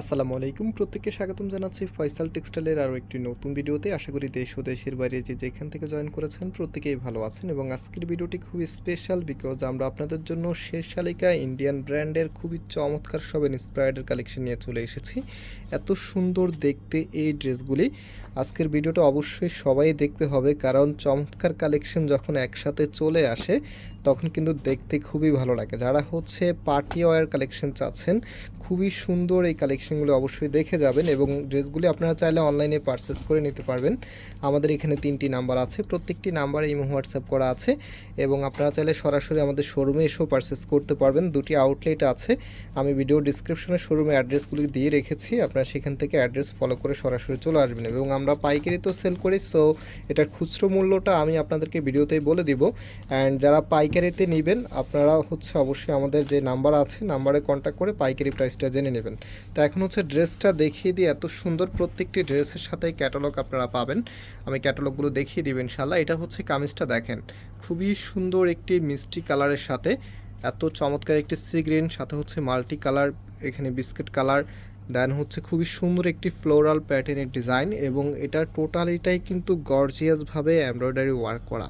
আসসালামু আলাইকুম। প্রত্যেককে স্বাগতম জানাচ্ছি ফয়সাল টেক্সটাইলের আরও একটি নতুন ভিডিওতে। আশা করি দেশ ও দেশের বাইরে যে যেখান থেকে জয়েন করেছেন প্রত্যেকেই ভালো আছেন এবং আজকের ভিডিওটি খুবই স্পেশাল বিকজ আমরা আপনাদের জন্য শেষ শালিকা ইন্ডিয়ান ব্র্যান্ডের খুবই চমৎকার সব ইন্সপায়ার্ডের কালেকশন নিয়ে চলে এসেছি। এত সুন্দর দেখতে এই ড্রেসগুলি। আজকের ভিডিওটা অবশ্যই সবাই দেখতে হবে, কারণ চমৎকার কালেকশন যখন একসাথে চলে আসে তখন কিন্তু দেখতে খুবই ভালো লাগে। যারা হচ্ছে পার্টি ওয়ার কালেকশন চাচ্ছেন, খুবই সুন্দর এই কালেকশনগুলো অবশ্যই দেখে যাবেন এবং ড্রেসগুলি আপনারা চাইলে অনলাইনে পারচেস করে নিতে পারবেন। আমাদের এখানে তিনটি নাম্বার আছে, প্রত্যেকটি নাম্বারে ইমো হোয়াটসঅ্যাপ করা আছে এবং আপনারা চাইলে সরাসরি আমাদের শোরুমে এসেও পারচেস করতে পারবেন। দুটি আউটলেট আছে, আমি ভিডিও ডিসক্রিপশনে শোরুমে অ্যাড্রেসগুলি দিয়ে রেখেছি, আপনারা সেখান থেকে অ্যাড্রেস ফলো করে সরাসরি চলে আসবেন এবং আমরা পাইকারি তো সেল করি সো এটার খুচরো মূল্যটা আমি আপনাদেরকে ভিডিওতেই বলে দিব। অ্যান্ড যারা পাইকারিতে নেবেন। আপনারা হচ্ছে অবশ্যই আমাদের যে নাম্বার আছে, নাম্বারে কন্ট্যাক্ট করে পাইকারি প্রাইসটা জেনে নেবেন। তো এখন হচ্ছে ড্রেসটা দেখিয়ে দিই এত সুন্দর প্রত্যেকটি ড্রেসের সাথে ক্যাটালগ আপনারা পাবেন। আমি ক্যাটালগুলো দেখিয়ে দিব ইনশাল্লাহ এটা হচ্ছে কামিজটা দেখেন। খুবই সুন্দর একটি মিষ্টি কালারের সাথে, এত চমৎকার একটি সি গ্রিন সাথে হচ্ছে মাল্টি কালার এখানে বিস্কিট কালার দেন হচ্ছে খুবই সুন্দর একটি ফ্লোরাল প্যাটার্নের ডিজাইন এবং এটা টোটালিটাই কিন্তু গর্জিয়াসভাবে এমব্রয়ডারি ওয়ার্ক করা।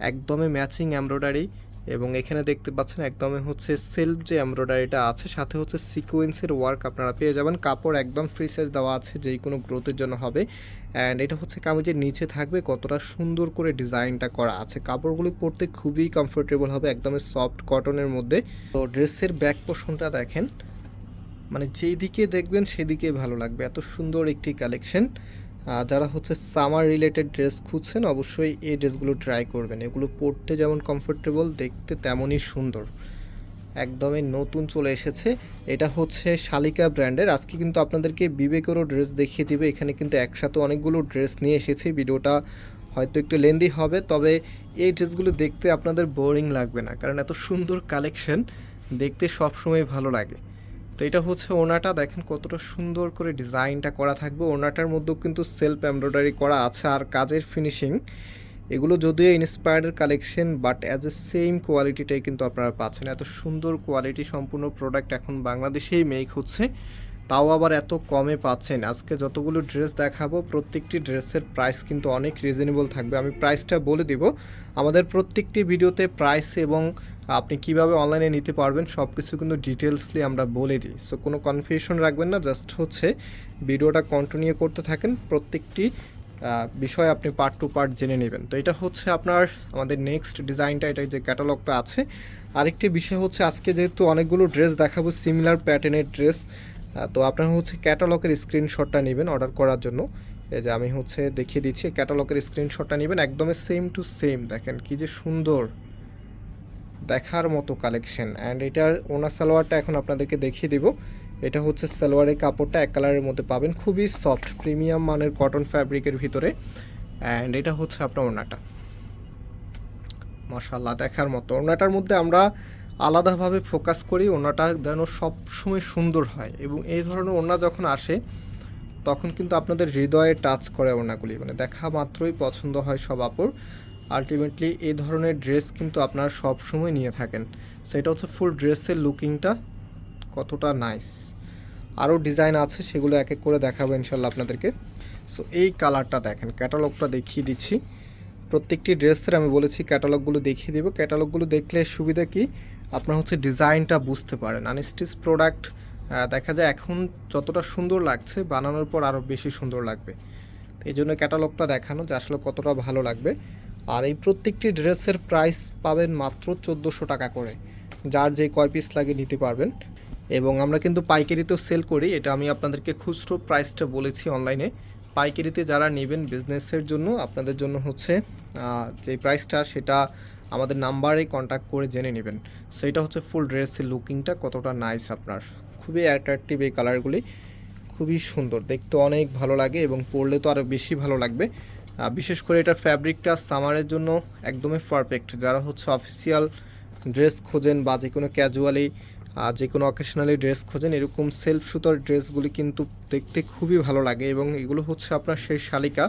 একদমই ম্যাচিং এমব্রয়ডারি এবং এখানে দেখতে পাচ্ছেন একদমই হচ্ছে সেলফ যে এমব্রয়ডারিটা আছে, সাথে হচ্ছে সিকোয়েন্সের ওয়ার্ক আপনারা পেয়ে যাবেন। কাপড় একদম ফ্রি সাইজ দেওয়া আছে যেই কোনো গ্রোথের জন্য হবে। অ্যান্ড এটা হচ্ছে কামিজের নিচে থাকবে, কতটা সুন্দর করে ডিজাইনটা করা আছে। কাপড়গুলি পরতে খুবই কমফোর্টেবল হবে, একদমই সফট কটনের মধ্যে। তো ড্রেসের ব্যাক পোর্শনটা দেখেন মানে যেই দিকে দেখবেন সেদিকে ভালো লাগবে। এত সুন্দর একটি কালেকশন যারা হচ্ছে সামার রিলেটেড ড্রেস খুঁজছেন, অবশ্যই এই ড্রেসগুলো ট্রাই করবেন। এগুলো পরতে যেমন কমফোর্টেবল দেখতে তেমনই সুন্দর। একদমই নতুন চলে এসেছে। এটা হচ্ছে শালিকা ব্র্যান্ডের আজকে কিন্তু আপনাদেরকে বিবেকেরও ড্রেস দেখিয়ে দিবে। এখানে কিন্তু একসাথে অনেকগুলো ড্রেস নিয়ে এসেছি। ভিডিওটা হয়তো একটু লেন্দি হবে, তবে এই ড্রেসগুলো দেখতে আপনাদের বোরিং লাগবে না, কারণ এত সুন্দর কালেকশন দেখতে সবসময় ভালো লাগে। তো এটা হচ্ছে ওনাটা, দেখেন কতটা সুন্দর করে ডিজাইনটা করা থাকবে। ওনাটার মধ্যেও কিন্তু সেলফ এমব্রয়ডারি করা আছে আর কাজের ফিনিশিং এগুলো যদিও ইন্সপায়ার্ডের collection but as a same কোয়ালিটিটাই কিন্তু আপনারা পাচ্ছেন। এত সুন্দর কোয়ালিটি সম্পূর্ণ প্রোডাক্ট এখন বাংলাদেশেই মেক হচ্ছে। তাও আবার এত কমে পাচ্ছেন। আজকে যতগুলো ড্রেস দেখাবো, প্রত্যেকটি ড্রেসের প্রাইস কিন্তু অনেক রিজনেবল থাকবে। আমি প্রাইসটা বলে দিব। আমাদের প্রত্যেকটি ভিডিওতে প্রাইস এবং আপনি কীভাবে অনলাইনে নিতে পারবেন সব কিছু কিন্তু ডিটেলসলি আমরা বলে দিই। সো কোনো কনফিউশন রাখবেন না জাস্ট হচ্ছে ভিডিওটা কন্টিনিউ করতে থাকেন, প্রত্যেকটি বিষয় আপনি পার্ট টু পার্ট জেনে নেবেন। তো এটা হচ্ছে আপনার, আমাদের নেক্সট ডিজাইনটা এটা যে ক্যাটালগটা আছে। আরেকটি বিষয় হচ্ছে, আজকে যেহেতু অনেকগুলো ড্রেস দেখাবো সিমিলার প্যাটার্নের ড্রেস তো আপনারা হচ্ছে ক্যাটালগের স্ক্রিনশটটা নেবেন অর্ডার করার জন্য। এই যে আমি হচ্ছে দেখিয়ে দিচ্ছি ক্যাটালগের স্ক্রিনশটটা নেবেন, একদমই সেম টু সেম দেখেন কি যে সুন্দর। দেখার মতো কালেকশন অ্যান্ড এটার ওনা সালোয়ারটা এখন আপনাদেরকে দেখিয়ে দিব। এটা হচ্ছে সালোয়ারের কাপড়টা, এক কালারের মধ্যে পাবেন। খুবই সফট প্রিমিয়াম মানের কটন ফ্যাব্রিকের ভিতরে। অ্যান্ড এটা হচ্ছে আপনার ওনাটা। মশাল্লা দেখার মতো। ওনাটার মধ্যে আমরা আলাদাভাবে ফোকাস করি। ওনাটা যেন সবসময় সুন্দর হয়। এবং এই ধরনের ওনা যখন আসে, তখন কিন্তু আপনাদের হৃদয়ে টাচ করে ওনাগুলি। মানে দেখা মাত্রই পছন্দ হয় সব আপুর আলটিমেটলি এই ধরনের ড্রেস কিন্তু আপনারা সব সময় নিয়ে থাকেন। সেটা হচ্ছে ফুল ড্রেসের লুকিংটা কতটা নাইস আরও ডিজাইন আছে, সেগুলো এক এক করে দেখাবো ইনশাল্লাহ আপনাদেরকে। সো এই কালারটা দেখেন ক্যাটালগটা দেখিয়ে দিচ্ছি। প্রত্যেকটি ড্রেসের আমি বলেছি ক্যাটালগুলো দেখিয়ে দেবো। ক্যাটালগুলো দেখলে সুবিধা কি? আপনার হচ্ছে ডিজাইনটা বুঝতে পারেন। আনস্টিচ প্রোডাক্ট দেখা যায় এখন যতটা সুন্দর লাগছে, বানানোর পর আরও বেশি সুন্দর লাগবে। এই জন্য ক্যাটালগটা দেখানো যে আসলে কতটা ভালো লাগবে। আর এই প্রত্যেকটি ড্রেসের প্রাইস পাবেন মাত্র চোদ্দোশো টাকা করে, যার যে কয় পিস লাগে নিতে পারবেন। এবং আমরা কিন্তু পাইকারিতেও সেল করি, এটা আমি আপনাদেরকে খুচরো প্রাইসটা বলেছি অনলাইনে পাইকারিতে যারা নেবেন বিজনেসের জন্য, আপনাদের জন্য হচ্ছে যে প্রাইসটা সেটা আমাদের নাম্বারে কন্ট্যাক্ট করে জেনে নেবেন। সেইটা হচ্ছে ফুল ড্রেসের লুকিংটা কতটা নাইস আপনার। খুবই অ্যাট্রাকটিভ এই কালারগুলি খুবই সুন্দর, দেখতে অনেক ভালো লাগে এবং পরলে তো আরও বেশি ভালো লাগবে। বিশেষ করে এটা ফ্যাব্রিকটা সামারের জন্য একদমই পারফেক্ট যারা হচ্ছে অফিসিয়াল ড্রেস খোঁজেন বা যে কোনো ক্যাজুয়ালি যে কোনো অকেশনালি ড্রেস খোঁজেন, এরকম সেলফ সুতোর ড্রেসগুলি কিন্তু দেখতে খুবই ভালো লাগে এবং এগুলো হচ্ছে আপনার সেই শালিকা।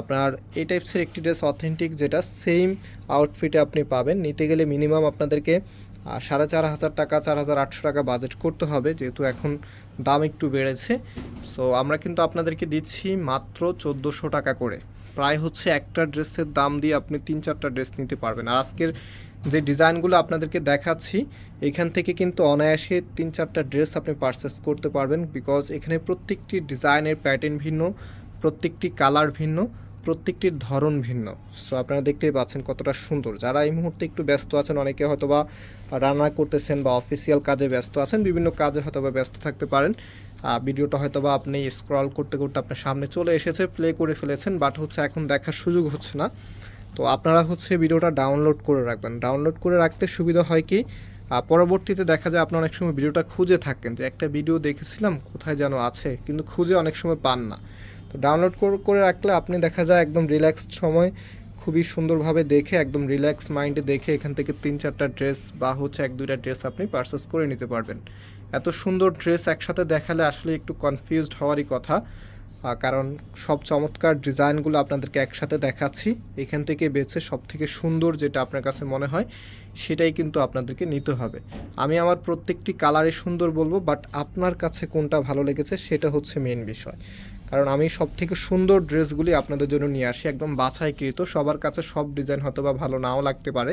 আপনার এই টাইপসের একটি ড্রেস অথেন্টিক যেটা সেম আউটফিটে আপনি পাবেন। নিতে গেলে মিনিমাম আপনাদেরকে সাড়ে চার হাজার টাকা, চার হাজার আটশো টাকা বাজেট করতে হবে, যেহেতু এখন দাম একটু বেড়েছে। সো আমরা কিন্তু আপনাদেরকে দিচ্ছি মাত্র চোদ্দোশো টাকা করে। প্রায় হচ্ছে একটা ড্রেসের দাম দিয়ে আপনি তিন, চারটা ড্রেস নিতে পারবেন। আর আজকের যে ডিজাইনগুলো আপনাদেরকে দেখাচ্ছি, এখান থেকে কিন্তু অনায়াসে তিন, চারটা ড্রেস আপনি পারচেস করতে পারবেন বিকজ এখানে প্রত্যেকটি ডিজাইনের প্যাটার্ন ভিন্ন, প্রত্যেকটি কালার ভিন্ন প্রত্যেকটির ধরন ভিন্ন। সো আপনারা দেখতেই পাচ্ছেন কতটা সুন্দর। যারা এই মুহূর্তে একটু ব্যস্ত আছেন, অনেকে হয়তো বা রান্না করতেছেন বা অফিসিয়াল কাজে ব্যস্ত আছেন, বিভিন্ন কাজে হয়তো বা ব্যস্ত থাকতে পারেন। ভিডিওটা হয়তো বা আপনি স্ক্রল করতে করতে আপনার সামনে চলে এসেছে প্লে করে ফেলেছেন বাট হচ্ছে এখন দেখার সুযোগ হচ্ছে না। তো আপনারা হচ্ছে ভিডিওটা ডাউনলোড করে রাখবেন। ডাউনলোড করে রাখতে সুবিধা হয় কি? পরবর্তীতে দেখা যায় আপনি অনেক সময় ভিডিওটা খুঁজে থাকেন যে একটা ভিডিও দেখেছিলাম, কোথায় যেন আছে, কিন্তু খুঁজে অনেক সময় পান না। তো ডাউনলোড করে রাখলে আপনি দেখা যায় একদম রিল্যাক্সড সময় খুবই সুন্দরভাবে দেখে, একদম রিল্যাক্স মাইন্ডে দেখে এখান থেকে তিন চারটা ড্রেস বা হচ্ছে এক দুইটা ড্রেস আপনি পারচেস করে নিতে পারবেন। এত সুন্দর ড্রেস একসাথে দেখালে আসলে একটু কনফিউজড হওয়ারই কথা। কারণ সব চমৎকার ডিজাইনগুলো আপনাদেরকে একসাথে দেখাচ্ছি। এখান থেকে বেছে সব থেকে সুন্দর যেটা আপনার কাছে মনে হয়, সেটাই কিন্তু আপনাদেরকে নিতে হবে। আমি আমার প্রত্যেকটি কালারে সুন্দর বলব বাট আপনার কাছে কোনটা ভালো লেগেছে সেটা হচ্ছে মেন বিষয়। কারণ আমি সব থেকে সুন্দর ড্রেসগুলি আপনাদের জন্য নিয়ে আসি, একদম বাছাইকৃত। সবার কাছে সব ডিজাইন হয়তো বা ভালো নাও লাগতে পারে।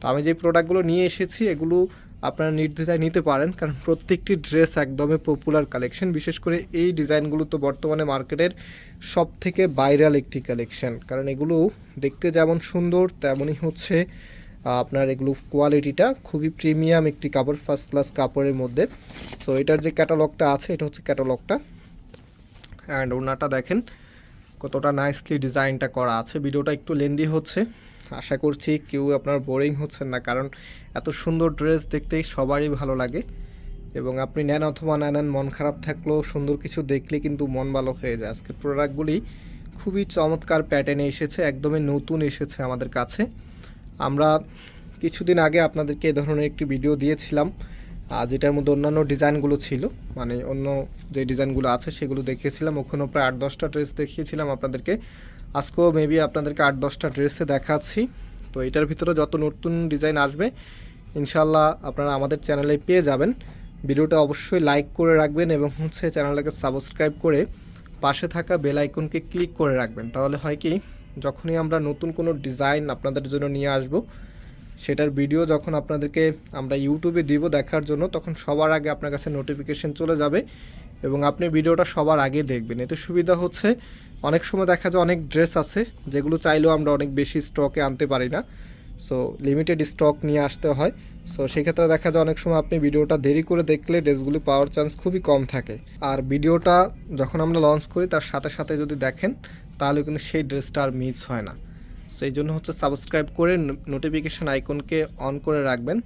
তো আমি যে প্রোডাক্টগুলো নিয়ে এসেছি, এগুলো আপনারা নির্দ্বিধায় নিতে পারেন, কারণ প্রত্যেকটি ড্রেস একদমই পপুলার কালেকশন বিশেষ করে এই ডিজাইনগুলো তো বর্তমানে মার্কেটের সব থেকে ভাইরাল একটি কালেকশন কারণ এগুলো দেখতে যেমন সুন্দর, তেমনই হচ্ছে আপনার এগুলো কোয়ালিটিটা খুবই প্রিমিয়াম একটি কাপড় ফার্স্ট ক্লাস কাপড়ের মধ্যে। সো এটার যে ক্যাটালগটা আছে, এটা হচ্ছে ক্যাটালগটা অ্যান্ড ওনাটা দেখেন কতটা নাইসলি ডিজাইনটা করা আছে। ভিডিওটা একটু লেন্দি হচ্ছে। আশা করছি কেউ আপনার বোরিং হচ্ছেন না, কারণ এত সুন্দর ড্রেস দেখতে সবারই ভালো লাগে। এবং আপনি নেন অথবা না নেন, মন খারাপ থাকলেও সুন্দর কিছু দেখলে কিন্তু মন ভালো হয়ে যায়। আজকের প্রোডাক্টগুলি খুবই চমৎকার প্যাটার্নে এসেছে, একদমই নতুন এসেছে আমাদের কাছে। আমরা কিছুদিন আগে আপনাদেরকে এ ধরনের একটি ভিডিও দিয়েছিলাম যেটার মধ্যে অন্যান্য ডিজাইনগুলো ছিল। মানে অন্য যে ডিজাইনগুলো আছে সেগুলো দেখিয়েছিলাম। ওখানেও প্রায় আট দশটা ড্রেস দেখিয়েছিলাম আপনাদেরকে। আজকেও মেবি আপনাদেরকে আট, দশটা ড্রেসে দেখাচ্ছি। তো এটার ভিতরে যত নতুন ডিজাইন আসবে ইনশাল্লাহ আপনারা আমাদের চ্যানেলে পেয়ে যাবেন। ভিডিওটা অবশ্যই লাইক করে রাখবেন এবং হচ্ছে চ্যানেলটাকে সাবস্ক্রাইব করে পাশে থাকা বেল আইকনকে ক্লিক করে রাখবেন। তাহলে হয় কি, যখনই আমরা নতুন কোনো ডিজাইন আপনাদের জন্য নিয়ে আসব, সেটার ভিডিও যখন আপনাদেরকে আমরা ইউটিউবে দিব দেখার জন্য, তখন সবার আগে আপনার কাছে নোটিফিকেশন চলে যাবে এবং আপনি ভিডিওটা সবার আগে দেখবেন। এতে সুবিধা হচ্ছে অনেক সময় দেখা যায় অনেক ড্রেস আছে যেগুলো চাইলেও আমরা অনেক বেশি স্টকে আনতে পারি না। সো লিমিটেড স্টক নিয়ে আসতে হয়। সো সেক্ষেত্রে দেখা যায় অনেক সময় আপনি ভিডিওটা দেরি করে দেখলে ড্রেসগুলি পাওয়ার চান্স খুবই কম থাকে। আর ভিডিওটা যখন আমরা লঞ্চ করি, তার সাথে সাথে যদি দেখেন, তাহলে কিন্তু সেই ড্রেসটা আর মিস হয় না। সো এই জন্য হচ্ছে সাবস্ক্রাইব করে নোটিফিকেশান আইকনকে অন করে রাখবেন।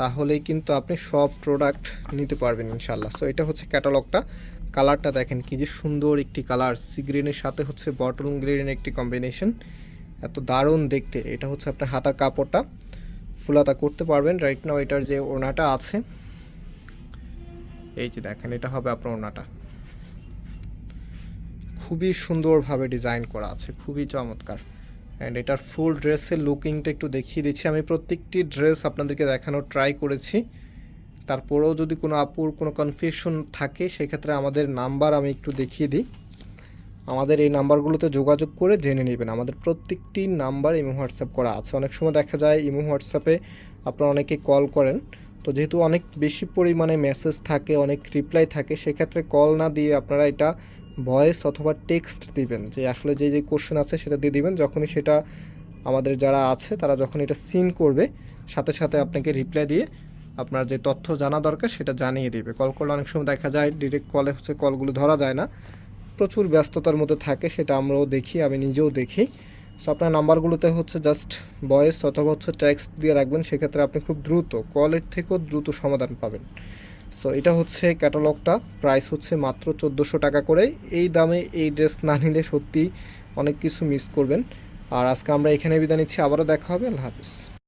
তাহলেই কিন্তু আপনি সব প্রোডাক্ট নিতে পারবেন ইনশাল্লাহ সো এটা হচ্ছে ক্যাটালগটা কালারটা দেখেন কি যে সুন্দর একটি কালার। সি গ্রিনের সাথে হচ্ছে বটল গ্রিনের একটি কম্বিনেশন এত দারুণ দেখতে। এটা হচ্ছে আপনার হাতার কাপড়টা। ফুলাতা করতে পারবেন। রাইট নাও এটার যে ওনাটা আছে, এই যে দেখেন, এটা হবে আপনার ওনাটা খুবই সুন্দরভাবে ডিজাইন করা আছে। খুবই চমৎকার। অ্যান্ড এটার ফুল ড্রেসের লুকিংটা একটু দেখিয়ে দিচ্ছি। আমি প্রত্যেকটি ড্রেস আপনাদেরকে দেখানোর ট্রাই করেছি। তারপরেও যদি কোনো আপুর কোনো কনফিউশন থাকে, সেক্ষেত্রে আমাদের নাম্বার আমি একটু দেখিয়ে দিই। আমাদের এই নাম্বারগুলোতে যোগাযোগ করে জেনে নেবেন। আমাদের প্রত্যেকটি নাম্বার ইমো হোয়াটসঅ্যাপ করা আছে। অনেক সময় দেখা যায় ইমো হোয়াটসঅ্যাপে আপনারা অনেকে কল করেন। তো যেহেতু অনেক বেশি পরিমাণে মেসেজ থাকে, অনেক রিপ্লাই থাকে, সেক্ষেত্রে কল না দিয়ে আপনারা এটা ভয়েস অথবা টেক্সট দিবেন। যে আসলে যে যে কোশ্চেন আছে সেটা দিয়ে দিবেন। যখনই সেটা আমাদের যারা আছে, তারা যখন এটা সিন করবে, সাথে সাথে আপনাকে রিপ্লাই দিয়ে আপনার যে তথ্য জানা দরকার সেটা জানিয়ে দেবে। কল করলে অনেক সময় দেখা যায় ডিরেক্ট কলে হচ্ছে কলগুলো ধরা যায় না। প্রচুর ব্যস্ততার মধ্যে থাকে, সেটা আমরাও দেখি, আমি নিজেও দেখি। সো আপনার নাম্বারগুলোতে হচ্ছে জাস্ট ভয়েস অথবা হচ্ছে টেক্সট দিয়ে রাখবেন, সেক্ষেত্রে আপনি খুব দ্রুত কলের থেকেও দ্রুত সমাধান পাবেন। সো এটা হচ্ছে ক্যাটালগটা প্রাইস হচ্ছে মাত্র চোদ্দোশো টাকা করে। এই দামে এই ড্রেস না নিলে সত্যি অনেক কিছু মিস করবেন। আর আজকে আমরা এখানে বিদায় নিচ্ছি, আবারও দেখা হবে, আল্লাহ হাফিজ।